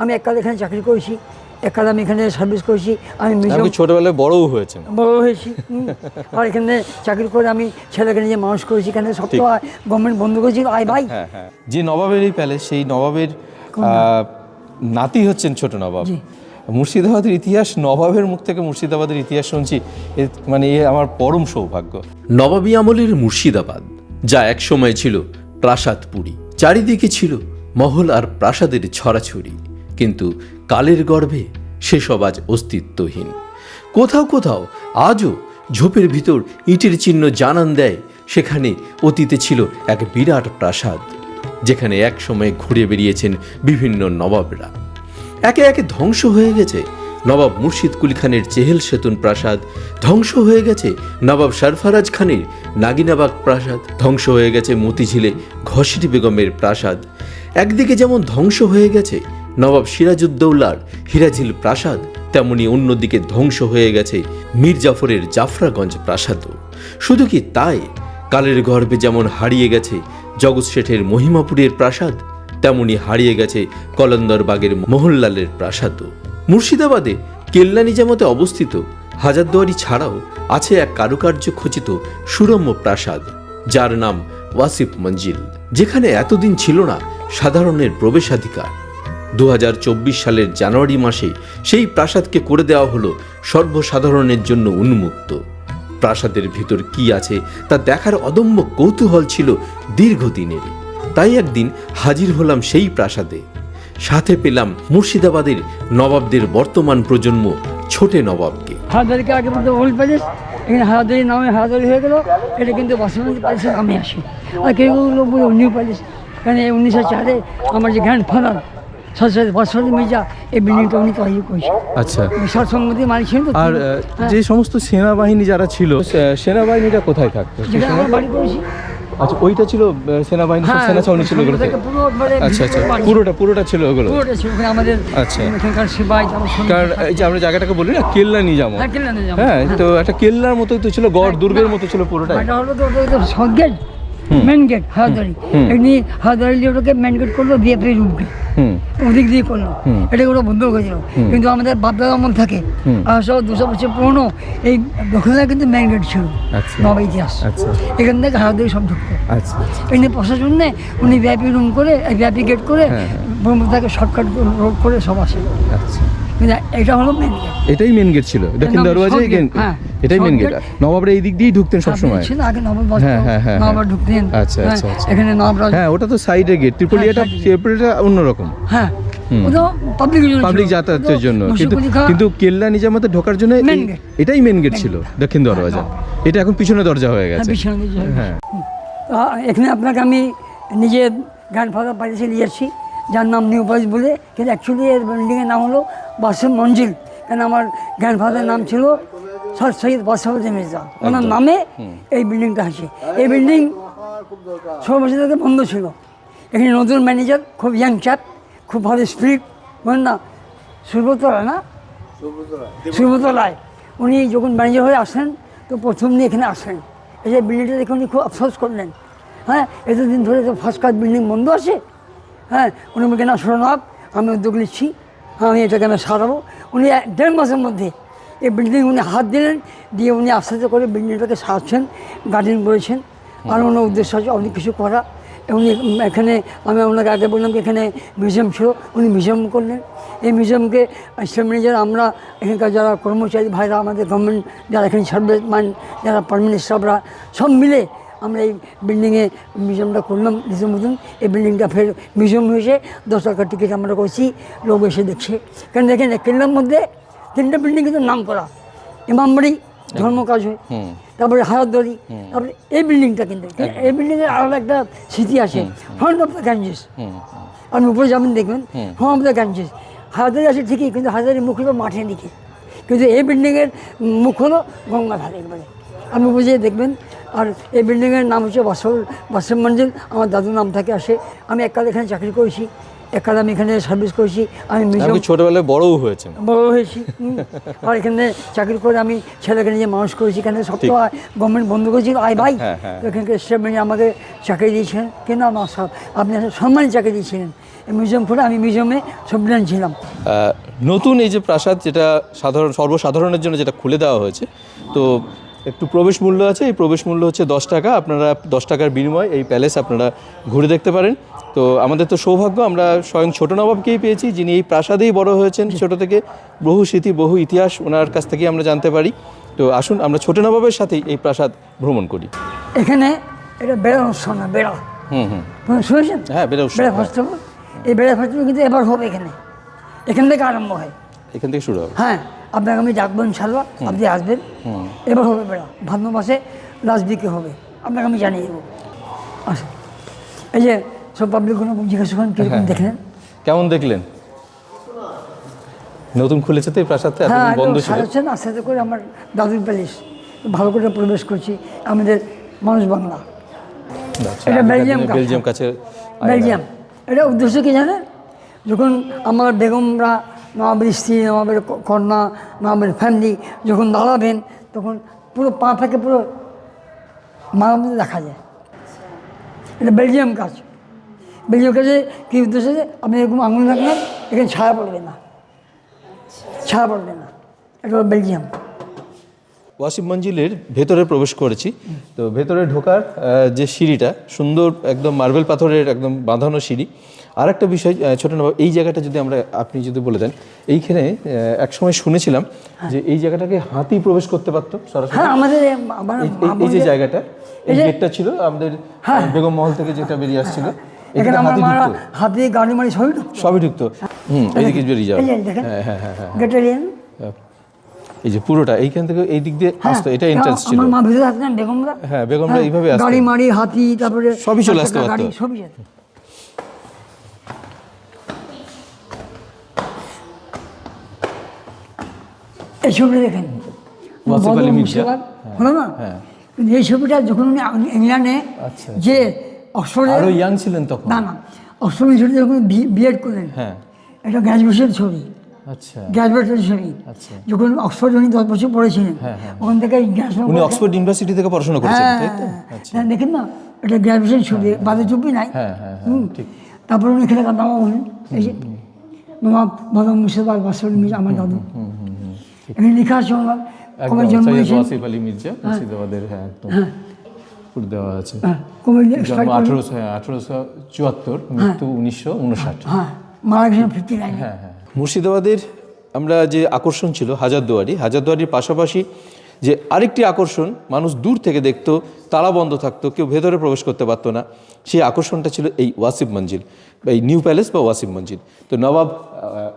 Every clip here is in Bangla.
আমি এককালে এখানে চাকরি করেছি এককালে আমি এখানে সার্ভিস করেছি আমি আপনি ছোটবেলায় বড়ও হয়েছেন। বড় হয়েছি আর এখানে চাকরি করে আমি ছেলেকে নিয়ে মানুষ করেছি এখানে সব তো গভর্নমেন্ট বন্ধ করেছি আয় ভাই। হ্যাঁ হ্যাঁ। যে নবাবের এই প্যালেস সেই নবাবের নাতি হচ্ছেন ছোট নবাব। মুর্শিদাবাদের ইতিহাস নবাবের মুখ থেকে মুর্শিদাবাদের ইতিহাস শুনছি মানে এ আমার পরম সৌভাগ্য। নবাবী আমলের মুর্শিদাবাদ যা একসময় ছিল প্রাসাদপুরী চারিদিকে ছিল মহল আর প্রাসাদের ছড়াছড়ি। কিন্তু কালের গর্ভে সেসব আজ অস্তিত্বহীন। কোথাও কোথাও আজও ঝোপের ভিতর ইটের চিহ্ন জানান দেয়, সেখানে অতীতে ছিল এক বিরাট প্রাসাদ, যেখানে একসময় ঘুরে বেরিয়েছেন বিভিন্ন নবাবরা। একে একে ধ্বংস হয়ে গেছে নবাব মুর্শিদ কুলি খানের চেহেল সেতুন প্রাসাদ, ধ্বংস হয়ে গেছে নবাব সরফরাজ খানের নাগিনাবাগ প্রাসাদ, ধ্বংস হয়ে গেছে মতিঝিলে ঘসিটি বেগমের প্রাসাদ। একদিকে যেমন ধ্বংস হয়ে গেছে নবাব সিরাজউদ্দৌলার, হিরাঝিল প্রাসাদ, তেমনি অন্যদিকে ধ্বংস হয়ে গেছে মীর জাফরের জাফরাগঞ্জ প্রাসাদও। শুধু কি তাই? কালের গর্ভে যেমন হারিয়ে গেছে জগৎ শেঠের মহিমাপুরের প্রাসাদ, তেমনি হারিয়ে গেছে কলন্দরবাগের মোহনলালের প্রাসাদও। মুর্শিদাবাদে কেল্লা নিজামতে অবস্থিত হাজারদুয়ারি ছাড়াও আছে এক কারুকার্য খচিত সুরম্য প্রাসাদ, যার নাম ওয়াসিফ মঞ্জিল, যেখানে এতদিন ছিল না সাধারণের প্রবেশাধিকার। দু হাজার চব্বিশ সালের জানুয়ারি মাসে সেই প্রাসাদকে করে দেওয়া হলো সর্বসাধারণের জন্য উন্মুক্ত। প্রাসাদের ভিতর কি আছে তা দেখার অদম্য কৌতূহল ছিল দীর্ঘদিনের। তাই একদিন হাজির হলাম সেই প্রাসাদে। সাথে পেলাম মুর্শিদাবাদের নবাবদের বর্তমান প্রজন্ম ছোটে নবাবকে। হাজারিকে আগে এখানে হাজারি নামে হাজারি হয়ে গেল, এটা কিন্তু নামে আসে। আর কেউ নিউ প্যালেস উনিশশো চারে আমার যে গ্র্যান্ড ফাদার সরস্বতী মির্জা এই বিল্ডিংটা উনি তৈরি করেছে আচ্ছা। সম্মতি মালিক ছিলেন আর হ্যাঁ, যে সমস্ত সেনাবাহিনী যারা ছিল সেনাবাহিনীটা কোথায় থাকতো? যেখানে আমরা বাড়ি করেছি। আচ্ছা ওইটা ছিল সেনাবাহিনী হ্যাঁ, সেনা ছাউনি ছিল ওগুলো থেকে আচ্ছা আচ্ছা পুরোটা পুরোটা ছিল ওগুলো পুরোটা ছিল ওখানে আমাদের আচ্ছা। কারণ এই যে আমরা জায়গাটাকে বলি না কেল্লা নিজামত হ্যাঁ, হ্যাঁ তো একটা কেল্লার মতোই তো ছিল গড় দুর্গের মতো ছিল পুরোটা হলো তো গেট মেন গেট হাজারি। এমনি হাজারি দিয়ে ওটাকে মেন গেট করল বিএপি রুমকে ওদিক দিয়ে করল। এটা ওরা বন্ধ করেছিল কিন্তু আমাদের বাপদাদা আমল থাকে আর সব দুশো বছর পুরনো এই দক্ষিণা কিন্তু মেন গেট ছিল। আচ্ছা। নব ইতিহাস। আচ্ছা। এখান থেকে হাজারি সব ঢুকতো। আচ্ছা এমনি প্রশাসন নেই উনি ভিআইপি রুম করে ভিআইপি গেট করে হ্যাঁ। শর্টকাট রোড করে সব আসে। আচ্ছা। এটা হলো মেন গেট এটাই মেন গেট ছিল। দক্ষিণ দরওয়াজা হ্যাঁ, এটাই মেন গেট। নবাবরা এই দিক দিয়েই ঢুকতেন সবসময়। ছিল আগে নবাব হ্যাঁ, হ্যাঁ, হ্যাঁ, নবাব হ্যাঁ। ঢুকতেন আচ্ছা, হ্যাঁ, আচ্ছা, আচ্ছা। এখানে হ্যাঁ ওটা তো সাইডে গেট ত্রিপলিয়াটা side ত্রিপলিয়াটা অন্যরকম। হ্যাঁ পাবলিক যাতায়াতের জন্য। কিন্তু কিন্তু কেল্লা নিজামাতে ঢোকার জন্য। এটাই মেন গেট ছিল দক্ষিণ দরওয়াজা। এটা এখন পিছনে দরজা হয়ে গেছে। হ্যাঁ এখানে আপনাকে আমি নিজের গ্র্যান্ডফাদার বাড়িতে নিয়ে এসেছি। যার নাম নিউ প্যালেস বলে কিন্তু অ্যাকচুয়ালি এর বিল্ডিংয়ের নাম হলো বাসন মঞ্জিল। কেন আমার গ্র্যান্ডফাদারের নাম ছিল সর সৈয়দ বাসাউদ্দিন মির্জা। ওনার নামে এই বিল্ডিংটা আছে এই বিল্ডিং ষোলো বছর থেকে বন্ধ ছিল। এখানে নতুন ম্যানেজার খুব ইয়াং চ্যাপ খুব ভালো স্পিরিট বলেন না সুব্রত রায় না? সুব্রত রায় উনি যখন ম্যানেজার হয়ে আসেন তো প্রথম নিয়ে এখানে আসেন। এই যে বিল্ডিংটা দেখে উনি খুব আফসোস করলেন। হ্যাঁ এতদিন ধরে তো ফার্স্ট ক্লাস বিল্ডিং বন্ধ আছে। হ্যাঁ উনি বললেন না শোনাব আমি উদ্যোগ নিচ্ছি আমি এটাকে আমি সারাবো উনি দেড় মাসের মধ্যে এই বিল্ডিং উনি হাত দিলেন দিয়ে উনি আস্তে আস্তে করে বিল্ডিংটাকে সারছেন গার্ডেন করেছেন। আর ওনার উদ্দেশ্য আছে অনেক কিছু করা। উনি এখানে আমি ওনাকে আগে বললাম যে এখানে মিউজিয়াম ছিল উনি মিউজিয়াম করলেন। এই মিউজিয়ামকে ম্যানেজার আমরা এখানকার যারা কর্মচারী ভাইরা আমাদের গভর্নমেন্ট যারা এখানে সার্ভিসম্যান যারা পারমানেন্ট স্টাফরা সব মিলে আমরা এই বিল্ডিংয়ে মিউজিয়ামটা করলাম নিজের মতন। এই বিল্ডিংটা ফের মিউজিয়াম হয়েছে। দশ টাকার টিকিট আমরা করছি লোক এসে দেখছে। কারণ দেখেন কেল্লার মধ্যে তিনটা বিল্ডিং কিন্তু নাম করা। ইমামবাড়ি ধর্ম কাজ হয়। তারপরে হায়াতদরি তারপরে এই বিল্ডিংটা কিন্তু। এই বিল্ডিংয়ের আলাদা একটা স্মৃতি আছে। ফ্রন্ট অফ দ্য গ্যাঞ্জেস আপনি উপরে যাবেন দেখবেন। Front of the Ganges Hazari আছে ঠিকই কিন্তু হাজারি মুখ মাঠের দিকে। কিন্তু এই বিল্ডিংয়ের মুখ হলো গঙ্গা ধারে একবারে আপনি বুঝিয়ে দেখবেন আর এই বিল্ডিংয়ের নাম হচ্ছে বাসল বাসন মঞ্জিল। আমার দাদুর নাম থেকে আসে। আমি এককালে এখানে চাকরি করেছি এককালে আমি এখানে সার্ভিস করেছি। আমি মিউজিয়াম ছোটবেলায় বড়ও হয়েছেন। বড় হয়েছি আর এখানে চাকরি করে আমি ছেলেকে নিয়ে মানুষ করেছি। এখানে সব তো গভর্নমেন্ট বন্ধ করেছিল আয় ভাই। হ্যাঁ, হ্যাঁ। তো এখানকার স্টেট ম্যানেজার আমাকে চাকরি দিয়েছিলেন। কেন আমার সব আপনি সম্মানী চাকরি দিয়েছিলেন? এই মিউজিয়াম করে আমি মিউজিয়ামে ছবিটা ছিলাম নতুন এই যে প্রাসাদ যেটা সাধারণ সর্বসাধারণের জন্য যেটা খুলে দেওয়া হয়েছে তো একটু প্রবেশ মূল্য আছে এই প্রবেশ মূল্য হচ্ছে দশ টাকা আপনারা দশ টাকার বিনিময়ে এই প্যালেস আপনারা ঘুরে দেখতে পারেন। তো আমাদের তো সৌভাগ্য আমরা স্বয়ং ছোট নবাবকেই পেয়েছি যিনি এই প্রাসাদেই বড় হয়েছেন ছোট থেকে। বহু স্মৃতি বহু ইতিহাস ওনার কাছ থেকেই আমরা জানতে পারি। তো আসুন আমরা ছোট নবাবের সাথেই এই প্রাসাদ ভ্রমণ করি। এখানে এটা বেড়া অনুষ্ঠান না বেড়া। হুম হুম। শুনেছেন? হ্যাঁ, বেড়া উৎসব, বেড়া হ্যাঁ। ফেস্টিভ্যাল? এই বেড়া ফেস্টিভ্যাল কিন্তু এবার হবে এখানে। এখান থেকে আরম্ভ হয়। এখান থেকে শুরু হবে? হ্যাঁ আপনাকে আমি ডাকবো ইনশাল্লাহ আপনি আসবেন। এবার হবে বেড়া ভাদ্র মাসে লাস্ট উইকে হবে। আপনাকে আমি জানিয়ে দেবো। আসুন। এই যে সব পাবলিক কোনো জিজ্ঞাসা করেন কীরকম হ্যাঁ। দেখলেন? কেমন দেখলেন? নতুন খুলেছে তো এই প্রাসাদটা? হ্যাঁ বন্ধ ছিল। সাজাচ্ছেন আস্তে আস্তে করে আমার দাদুর প্যালেস ভালো করে প্রবেশ করছি আমাদের মানুষ বাংলা। আচ্ছা, এটা বেলজিয়াম বেলজিয়াম কাছে। বেলজিয়াম এটা উদ্দেশ্য কি জানেন? যখন আমার বেগমরা নবাবের স্ত্রী নবাবের কন্যা নবাবের ফ্যামিলি যখন দাঁড়াবেন, তখন পুরো পা থেকে পুরো মার মধ্যে দেখা যায়। এটা বেলজিয়াম কাজ। বেলজিয়াম কাজে কী উদ্দেশ্য যে আপনি এরকম আঙুল রাখলেন এখানে ছায়া পড়বে না। ছায়া পড়বে না। এটা বেলজিয়াম। ওয়াসিম মঞ্জিলের ভেতরে প্রবেশ করেছি। তো ভেতরে ঢোকার যে সিঁড়িটা, সুন্দর একদম মার্বেল পাথরের একদম বাঁধানো সিঁড়ি। আর একটা বিষয় আহ, ছোট নবাব এই জায়গাটা যদি আমরা আপনি যদি বলে দেন এইখানে একসময় শুনেছিলাম যে এই জায়গাটাকে হাতি প্রবেশ করতে পারতো সরাসরি। হ্যাঁ আমাদের এই- যে জায়গাটা এই গেটটা ছিল আমাদের বেগম মহল থেকে যেটা বেরিয়ে আসছিল এখানে আমার হাতি গাড়ি মারি সবই ঢুকতো। সবই ঢুকতো। হুম এইদিকে বেরিয়ে যাও এই যে হ্যাঁ হ্যাঁ হ্যাঁ হ্যাঁ গেটে এই যে পুরোটা এইখান থেকে এই দিক দিয়ে আসতো এটা এন্ট্রান্স ছিল। আমার মা ভিতরে আসতেন বেগমরা। হ্যাঁ বেগমরা এইভাবে আসতো। গাড়ি মারি হাতি তারপরে সবই চলে আসতে। সবই এই ছবিটা দেখেন। মুর্শিদাবাদ, হলো না? হ্যাঁ। এই ছবিটা যখন উনি ইংল্যান্ডে আচ্ছা। যে অক্সফোর্ডে ইয়াং ছিলেন তখন? না না। অক্সফোর্ড ইউনিভার্সিটি যখন বিএড করলেন হ্যাঁ। এটা গ্র্যাজুয়েশন ছবি। আচ্ছা। ছবি। আচ্ছা। যখন অক্সফোর্ড উনি দশ বছর পড়েছিলেন হ্যাঁ, হ্যাঁ। ওখান থেকে উনি অক্সফোর্ড ইউনিভার্সিটি থেকে পড়াশোনা করেছেন হ্যাঁ। তাই তো? আচ্ছা। হ্যাঁ, দেখেন না এটা গ্র্যাজুয়েশন ছবি বাদে নাই। হ্যাঁ হ্যাঁ হ্যাঁ। ঠিক। তারপরে উনি এখানে এই যে মুর্শিদাবাদ বাসর আমার দাদু। এখানে লেখা আছে ওনার কবে জন্ম হয়েছেন আলী মির্জা মুর্শিদাবাদের হ্যাঁ একদম। পুরো দেওয়া আছে। হ্যাঁ, কবে জন্ম? আঠারোশো হ্যাঁ আঠারোশো চুয়াত্তর মৃত্যু উনিশশো উনষাট। হ্যাঁ মারা গেছেন ফিফটি নাইন। হ্যাঁ হ্যাঁ। মুর্শিদাবাদের আমরা যে আকর্ষণ ছিল হাজারদুয়ারি হাজারদুয়ারির পাশাপাশি যে আরেকটি আকর্ষণ মানুষ দূর থেকে দেখতো তালা বন্ধ থাকতো কেউ ভেতরে প্রবেশ করতে পারতো না সেই আকর্ষণটা ছিল এই ওয়াসিফ মঞ্জিল বা এই নিউ প্যালেস বা ওয়াসিফ মঞ্জিল। তো নবাব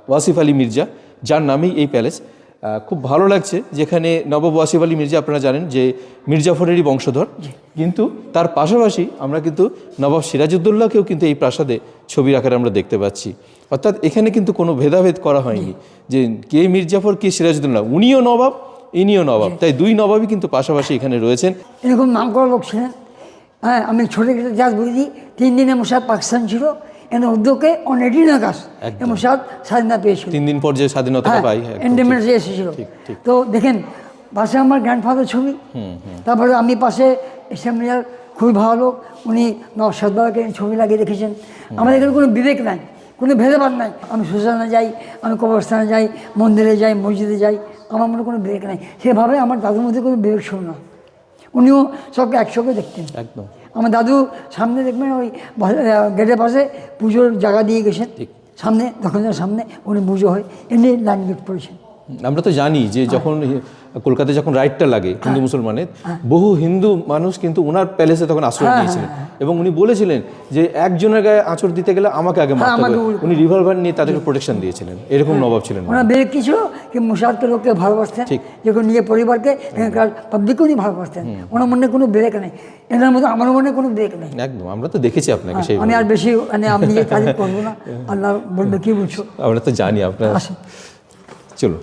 ওয়াসিফ আলী মির্জা যার নামেই এই প্যালেস খুব ভালো লাগছে যেখানে নবাব ওয়াসিফ আলী মির্জা আপনারা জানেন যে মির্জাফরেরই বংশধর। কিন্তু তার পাশাপাশি আমরা কিন্তু নবাব সিরাজউদ্দৌল্লাকেও কিন্তু এই প্রাসাদে ছবি আকারে আমরা দেখতে পাচ্ছি। অর্থাৎ এখানে কিন্তু কোনো ভেদাভেদ করা হয়নি যে কে মির্জাফর কে সিরাজউদ্দৌলা। উনিও নবাব ইনিও নবাব। তাই দুই নবাবই কিন্তু পাশাপাশি এখানে রয়েছেন। এরকম নাম করা লোক ছিলেন। হ্যাঁ আমি ছোটো বলে দিই তিন দিনে মোসাদ পাকিস্তান ছিল। এর উদ্যোগে অন এইটিন আগস্ট এ মোসাদ স্বাধীনতা পেয়েছিল। তিন দিন পর যে স্বাধীনতাটা পাই হ্যাঁ, একদম ঠিক। ইন্ডিপেন্ডেন্সে এসেছিল। তো দেখেন পাশে আমার গ্র্যান্ডফাদার ছবি। তারপরে আমি পাশে এসএমলিয়ার খুবই ভালো লোক উনি নওশাদবাবুকে ছবি লাগিয়ে রেখেছেন। আমাদের এখানে কোনো বিবেক নাই কোনো ভেদাভাব নাই। আমি শ্মশানে যাই আমি কবরস্থানে যাই মন্দিরে যাই মসজিদে যাই আমার মনে কোনো বিবেক নাই। সেভাবে আমার দাদুর মধ্যে কোনো বিবেক ছিল না। উনিও সবকে একসঙ্গে দেখতেন। একদম। আমার দাদু সামনে দেখবেন ওই গেটে গেটের পাশে পুজোর জায়গা দিয়ে গেছেন। সামনে দোকানের সামনে উনি পুজো হয় এমনি লাইন গেট পড়েছেন। আমরা তো জানি যে যখন কলকাতায় যখন রাইটটা লাগে হ্যাঁ। হিন্দু মুসলমানের বহু হিন্দু মানুষ কিন্তু ওনার প্যালেসে তখন আশ্রয় হ্যাঁ, নিয়েছিলেন। এবং উনি বলেছিলেন যে একজনের গায়ে আঁচড় দিতে গেলে আমাকে আগে মারতে হ্যাঁ, হবে। উনি রিভলভার নিয়ে তাদেরকে প্রোটেকশন দিয়েছিলেন। এরকম নবাব ছিলেন ওনার কি ছিল কি মুসাদকে লোককে ভালোবাসতেন। যখন নিজের পরিবারকে পাবলিককে উনি ভালোবাসতেন। ওনার মনে কোনো বিবেক নেই। এনার মধ্যে আমার মনে কোনো বিবেক নেই। একদম আমরা তো দেখেছি আপনাকে সেই আমি আর বেশি মানে আমি নিজে তারিফ করব না। আল্লাহ বলবে কি বলছো? আমরা তো জানি আপনার। চলো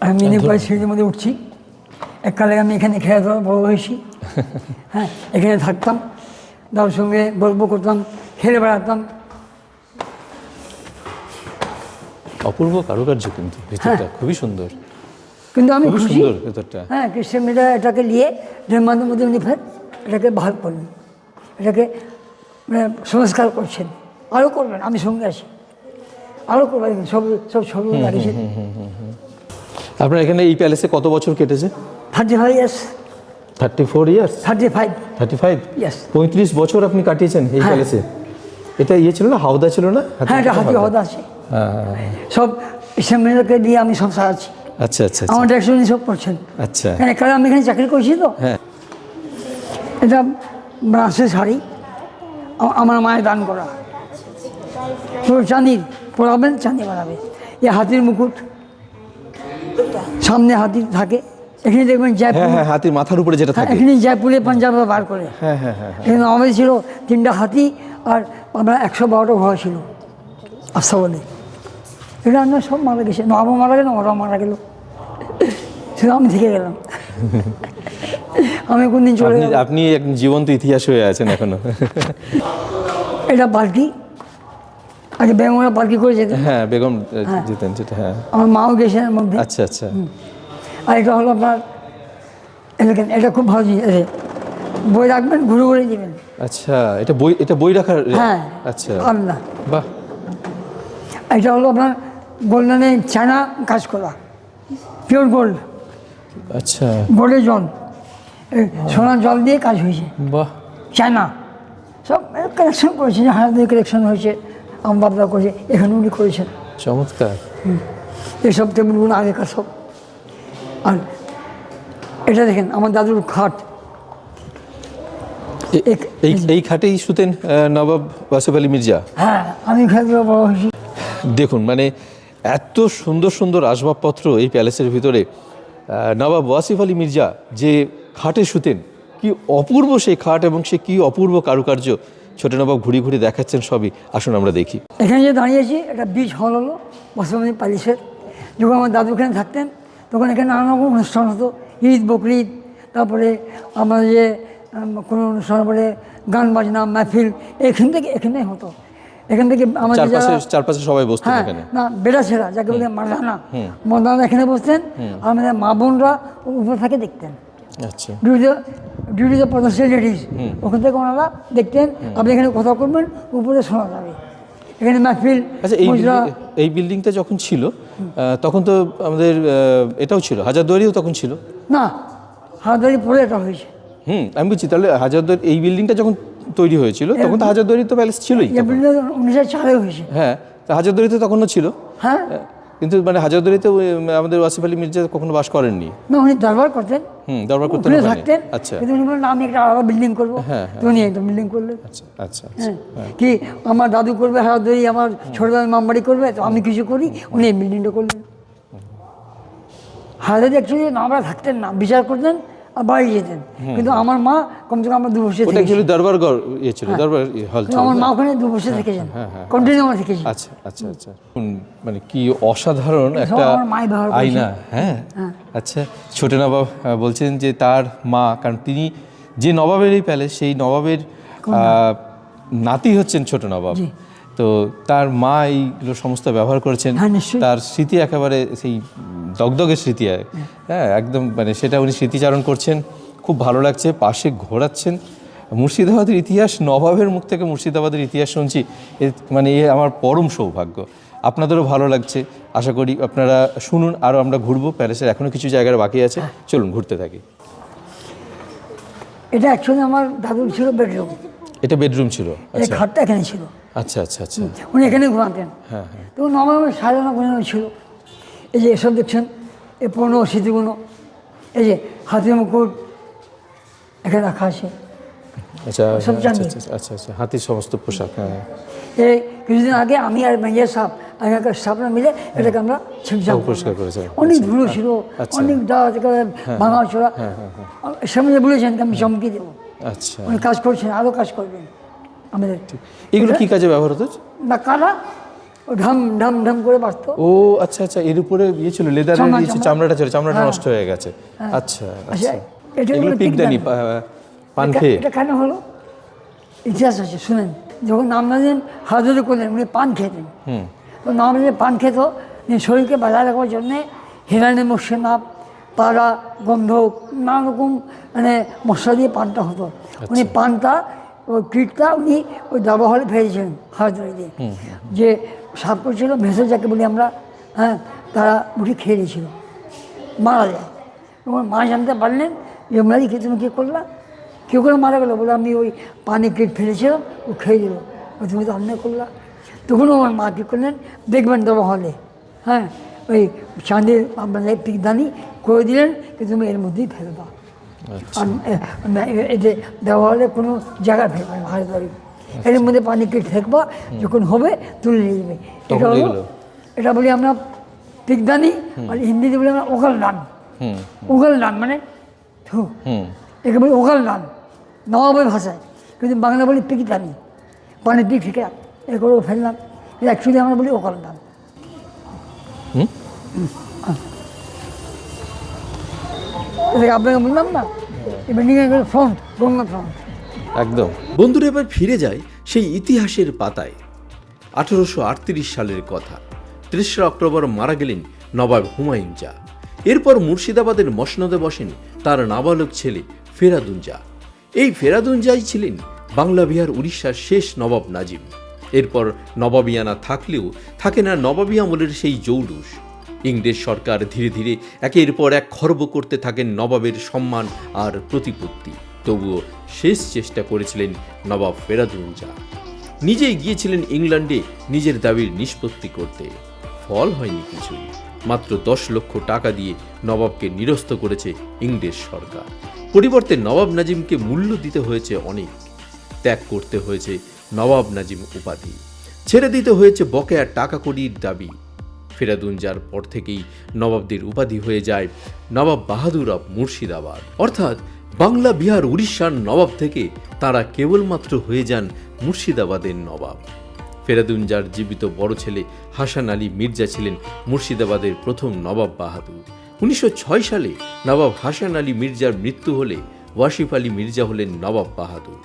আমি মিনি করে সিঁড়ির মধ্যে উঠছি। এককালে আমি এখানে খেয়ে দেওয়া বড় হয়েছি। হ্যাঁ এখানে থাকতাম। তার সঙ্গে গল্প করতাম খেলে বেড়াতাম। অপূর্ব কারুকার্য কিন্তু ভিতরটা খুবই সুন্দর। কিন্তু আমি খুশি। হ্যাঁ খ্রিস্টান মেয়েরা এটাকে নিয়ে নির্মাণের মধ্যে উনি ফের এটাকে ভালো করলেন। এটাকে সংস্কার করছেন। আরও করবেন আমি সঙ্গে আছি। আরও করবেন সব সব ছবি লাগিয়েছেন আপনার এখানে এই প্যালেসে কত বছর কেটেছে? Thirty five years thirty four years thirty five thirty five Yes. পঁয়ত্রিশ বছর আপনি কাটিয়েছেন এই হ্যাঁ। প্যালেসে। এটা ইয়ে ছিল না? হাওদা ছিল না? হ্যাঁ এটা হাতি হাওদা আছে। হ্যাঁ, হ্যাঁ। সব মেয়েদেরকে দিয়ে আমি সব সারাচ্ছি আচ্ছা আচ্ছা আমার দেখছেন সব করছেন। আচ্ছা। কারণ আমি এখানে চাকরি করছি তো। হ্যাঁ। এটা ব্রাসের শাড়ি। আমার মায়ের দান করা। চাঁদির পরাবেন চাঁদি বানাবে। এই হাতির মুকুট সামনে হাতি থাকে। এখানে দেখবেন জয়পুর হ্যাঁ হ্যাঁ হাতির মাথার উপরে যেটা হ্যাঁ, থাকে। এখানে জয়পুরে পাঞ্জাবে বার করে। হ্যাঁ হ্যাঁ হ্যাঁ এখানে আমাদের ছিল তিনটা হাতি আর আমরা একশো বারোটা ঘোড়া ছিল। আস্থা বলে। এটা আমরা সব মারা গেছে। নবাব মারা গেল ওরাও মারা গেল। শুধু আমি থেকে গেলাম। আমি কোনদিন চলে আপনি জীবন্ত ইতিহাস হয়ে আছেন এখনও। এটা পালকি আগে বেঙ্গলা পালকি করে যেতে হ্যাঁ বেগম যেতেন যেটা হ্যাঁ। আমার মাও গেছে এর মধ্যে আচ্ছা আচ্ছা। আর এটা হলো আপনার দেখেন, এটা খুব ভালো জিনিস বই রাখবেন ঘুরে ঘুরে দিবেন আচ্ছা এটা বই এটা বই রাখার হ্যাঁ আচ্ছা। আল্লাহ বাহ। এটা হলো আপনার গোল্ডেনে চায়না কাজ করা পিওর গোল্ড। আচ্ছা। গোল্ডের জল। সোনার জল দিয়ে কাজ হয়েছে। বাহ। চায়না সব কালেকশন করেছে হাজার কালেকশন হয়েছে। আমার করেছে এখানে উনি করেছেন চমৎকার। এইসব টেবিলগুলো আগেকার সব। আর এটা দেখেন আমার দাদুর খাট। এক- এই খাটেই শুতেন নবাব ওয়াসিফ আলী মির্জা? হ্যাঁ আমি খেলতে বড় হয়েছি। দেখুন মানে এত সুন্দর সুন্দর আসবাবপত্র এই প্যালেসের ভিতরে। নবাব ওয়াসিফ আলী মির্জা যে খাটে শুতেন কি অপূর্ব সেই খাট এবং সে কি অপূর্ব কারুকার্য। ছোট নবাব ঘুরি ঘুরি দেখাচ্ছেন সবই। আসুন আমরা দেখি। এখানে যে দাঁড়িয়েছি একটা বীজ হল হলো বসবানী প্যালেসের যখন আমার দাদু এখানে থাকতেন তখন এখানে নানা রকম অনুষ্ঠান হতো। ঈদ বকরিদ তারপরে আমাদের যে কোনো অনুষ্ঠান পরে গান বাজনা মাহফিল এখান থেকে এখানে হতো। এখান থেকে আমাদের চারপাশে সবাই বসতেন হ্যাঁ এখানে। না বেড়া ছেড়া যাকে বলে মারদানা মারদানা এখানে বসতেন। আমাদের মা বোনরা উপর থেকে দেখতেন। আচ্ছা। ডিউটি ডিউটিতে পদস্থ লেডিস ওখান থেকে ওনারা দেখতেন আপনি এখানে কথা করবেন উপরে শোনা যাবে। এখানে মাহফিল আচ্ছা এই এই বিল্ডিংটা যখন ছিল তখন তো আমাদের এটাও ছিল হাজারদুয়ারিও তখন ছিল? না হাতদারি পরে এটা হয়েছে। হুম আমি বুঝছি তাহলে হাজারদুয়ারি এই বিল্ডিংটা যখন তৈরি হয়েছিল তখন তো হাজারদুয়ারি তো প্যালেস ছিলই উনিশশো চারে হয়েছে। হ্যাঁ তা হাজারদুয়ারিতে তখনও ছিল? হ্যাঁ। কিন্তু মানে হাজারদুয়ারিতে আমাদের ওয়াসিফ আলী মির্জা কখনো বাস করেননি? না উনি দরবার করতেন। হুম দরবার করতেন ওখানে ওখানে। থাকতেন। আচ্ছা। কিন্তু উনি বললেন আমি একটা আলাদা বিল্ডিং করব। হ্যাঁ, তো উনি একটা বিল্ডিং করলেন। আচ্ছা আচ্ছা আচ্ছা। হ্যাঁ। কি আমার দাদু করবে হাতদারি আমার ছোটদার মামবাড়ি করবে তো আমি কিছু করি। উনি এই বিল্ডিংটা করলেন। হাজারি অ্যাকচুয়ালি আমরা থাকতেন না। বিচার করতেন আর বাড়ি যেতেন। কিন্তু আমার মা কমসে কম আমরা দু বছর থেকে অ্যাকচুয়ালি দরবার ঘর ইয়ে ছিল দরবার হল আমার মা ওখানে দু বছর থেকেছেন কন্টিনিউ আমরা থেকেছি। আচ্ছা আচ্ছা আচ্ছা। মানে কি অসাধারণ একটা। আয়না হ্যাঁ? আচ্ছা ছোট নবাব বলছেন যে তার মা কারণ তিনি যে নবাবের এই প্যালেস সেই নবাবের নাতি হচ্ছেন ছোট নবাব। তো তার মা এইগুলো সমস্ত ব্যবহার করেছেন। হ্যাঁ, তার স্মৃতি একেবারে সেই দগদগের স্মৃতি আর হ্যাঁ। একদম মানে সেটা উনি স্মৃতিচারণ করছেন। খুব ভালো লাগছে পাশে ঘোরাচ্ছেন। মুর্শিদাবাদের ইতিহাস নবাবের মুখ থেকে মুর্শিদাবাদের ইতিহাস শুনছি। মানে এ আমার পরম সৌভাগ্য। আপনাদেরও ভালো লাগছে। আশা করি আপনারা শুনুন আরও আমরা ঘুরবো। প্যারিসের এখনও কিছু জায়গার বাকি আছে। চলুন ঘুরতে থাকি। এটা অ্যাকচুয়ালি আমার দাদুর ছিল বেডরুম এটা বেডরুম ছিল? এই আচ্ছা। খাটটা এখানে ছিল। আচ্ছা আচ্ছা আচ্ছা। উনি এখানে ঘুমাতেন। হ্যাঁ হ্যাঁ। তো নবাবের সাজানো গোছানো ছিল। এই যে এসব দেখছেন এই পুরনো স্মৃতিগুলো এই যে হাতের মুকুট এখানে রাখা আছে। আচ্ছা আচ্ছা। আচ্ছা আচ্ছা আচ্ছা হাতির সমস্ত পোশাক হ্যাঁ। এই কিছুদিন আগে আমি আর ম্যানেজার সাহেব আগেকার স্টাফরা মিলে এটাকে আমরা সব পরিষ্কার করেছে। অনেক ধুলো ছিল আচ্ছা। অনেক দাওয়া ভাঙা চোরা সামনে বলেছেন আমি চমকে দেবো। আচ্ছা। উনি কাজ করছেন আরও কাজ করবেন। আমাদের এগুলো কি কাজে ব্যবহার হতো? না কারা? ঢাম ঢাম ঢাম করে বাঁচতো। ও আচ্ছা আচ্ছা এর উপরে ইয়ে ছিল ছিল, চামড়া। চামড়াটা ছিল চামড়াটা হ্যাঁ। নষ্ট হয়ে গেছে। আচ্ছা আচ্ছা আচ্ছা। এটা পিকদানি। পান খেয়ে। এটা কেন হলো? ইতিহাস আছে শুনেন। যখন নামনাদিন হাজরে করলেন উনি পান খেতেন তো নামনাদিন পান খেত শরীরকে বাজায় রাখার জন্যে হিরানি মুর্শিনাথ পাড়া গন্ধ নানা রকম মানে মশলা দিয়ে পানটা হতো। উনি পানটা ওই পিঠটা উনি ওই দাবা হলে ফেলেছিলেন হাজারি দিয়ে। যে সাপ ছিল ভেসে যাকে বলি আমরা হ্যাঁ তারা উঠে খেয়ে নিয়েছিল। মারা যায়। এবং মা জানতে পারলেন যে মারি কি তুমি কী করলা? কেউ করে মারা গেলো বলে আমি ওই পানি কেট ফেলেছিলাম ও খেয়ে দিল বলে, তুমি তো অন্যায় করলা। তখন আমার মা কী করলেন দেখবেন দেওয়া হলে হ্যাঁ ওই চাঁদের আপনাদের পিকদানি করে দিলেন যে তুমি এর মধ্যেই ফেলে দাও। আর, এ, এ- এতে দেওয়া হলে কোনো জায়গায় ফেলবে না হাড় এর মধ্যে পানি কেটে থাকবা যখন হবে তুলে নিয়ে যাবে। এটা হলো এটা বলি আমরা পিকদানি আর হিন্দিতে বলি আমরা ওকাল নান হুম নান মানে একে বলি ওকাল ডান নবাবের ভাষায়। কিন্তু বাংলা বলি পিকদানি পানি পিক থেকে এ করে ফেললাম অ্যাকচুয়ালি আমরা বলি ডান হুম? আপনাকে বললাম না? এবার নিয়ে গেল ফ্রন্ট গঙ্গা ফ্রন্ট একদম। বন্ধুরা এবার ফিরে যায় সেই ইতিহাসের পাতায়। আঠেরোশো সালের কথা। তেসরা অক্টোবর মারা গেলেন নবাব হুমায়ুন জা এরপর মুর্শিদাবাদের মসনদে বসেন তার নাবালক ছেলে ফেরাদুন জা এই ফেরাদুন জাই ছিলেন বাংলা বিহার উড়িষ্যার শেষ নবাব নাজিম। এরপর নবাবিয়ানা থাকলেও থাকে না নবাবী আমলের সেই জৌলুস। ইংরেজ সরকার ধীরে ধীরে একের পর এক খর্ব করতে থাকেন নবাবের সম্মান আর প্রতিপত্তি। তবুও শেষ চেষ্টা করেছিলেন নবাব ফেরাদুন জা নিজেই গিয়েছিলেন ইংল্যান্ডে নিজের দাবির নিষ্পত্তি করতে। ফল হয়নি কিছুই। মাত্র দশ লক্ষ টাকা দিয়ে নবাবকে নিরস্ত করেছে ইংরেজ সরকার। পরিবর্তে নবাব নাজিমকে মূল্য দিতে হয়েছে অনেক। ত্যাগ করতে হয়েছে নবাব নাজিম উপাধি। ছেড়ে দিতে হয়েছে বকেয়া টাকা কড়ির দাবি। ফেরাদুন যার পর থেকেই নবাবদের উপাধি হয়ে যায় নবাব বাহাদুর অব মুর্শিদাবাদ। অর্থাৎ বাংলা, বিহার, উড়িষ্যার নবাব থেকে তারা কেবলমাত্র হয়ে যান মুর্শিদাবাদের নবাব। ফেরাদুনজার জীবিত বড় ছেলে হাসান আলী মির্জা ছিলেন মুর্শিদাবাদের প্রথম নবাব বাহাদুর। উনিশশো ছয় সালে নবাব হাসান আলী মির্জার মৃত্যু হলে ওয়াসিফ আলী মির্জা হলেন নবাব বাহাদুর।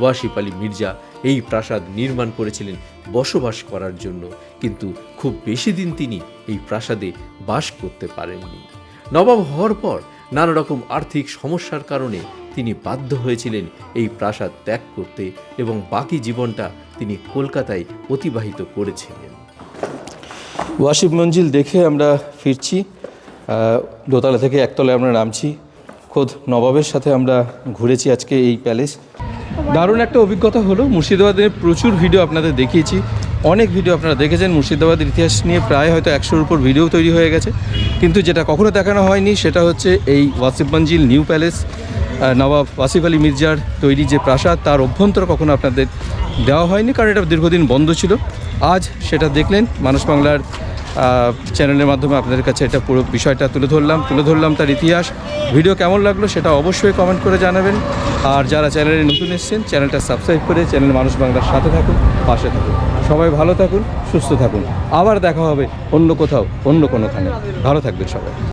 ওয়াসিফ আলী মির্জা এই প্রাসাদ নির্মাণ করেছিলেন বসবাস করার জন্য, কিন্তু খুব বেশি দিন তিনি এই প্রাসাদে বাস করতে পারেননি। নবাব হওয়ার পর নানা রকম আর্থিক সমস্যার কারণে তিনি বাধ্য হয়েছিলেন এই প্রাসাদ ত্যাগ করতে এবং বাকি জীবনটা তিনি কলকাতায় অতিবাহিত করেছিলেন। ওয়াসিফ মঞ্জিল দেখে আমরা ফিরছি। দোতলা থেকে একতলায় আমরা নামছি। খোদ নবাবের সাথে আমরা ঘুরেছি আজকে এই প্যালেস। দারুণ একটা অভিজ্ঞতা হলো। মুর্শিদাবাদের প্রচুর ভিডিও আপনাদের দেখিয়েছি। অনেক ভিডিও আপনারা দেখেছেন। মুর্শিদাবাদের ইতিহাস নিয়ে প্রায় হয়তো একশোর উপর ভিডিও তৈরি হয়ে গেছে। কিন্তু যেটা কখনো দেখানো হয়নি, সেটা হচ্ছে এই ওয়াসিফ মঞ্জিল নিউ প্যালেস। নবাব আসিফ আলী মির্জার তৈরি যে প্রাসাদ, তার অভ্যন্তর কখনো আপনাদের দেওয়া হয়নি, কারণ এটা দীর্ঘদিন বন্ধ ছিল। আজ সেটা দেখলেন, মানুষ বাংলার চ্যানেলের মাধ্যমে আপনাদের কাছে এটা পুরো বিষয়টা তুলে ধরলাম তুলে ধরলাম তার ইতিহাস। ভিডিও কেমন লাগল সেটা অবশ্যই কমেন্ট করে জানাবেন। আর যারা চ্যানেলে নতুন এসছেন, চ্যানেলটা সাবস্ক্রাইব করে চ্যানেল মানুষ বাংলার সাথে থাকুন, পাশে থাকুন। সবাই ভালো থাকুন, সুস্থ থাকুন। আবার দেখা হবে অন্য কোথাও, অন্য কোনোখানে। ভালো থাকবেন সবাই।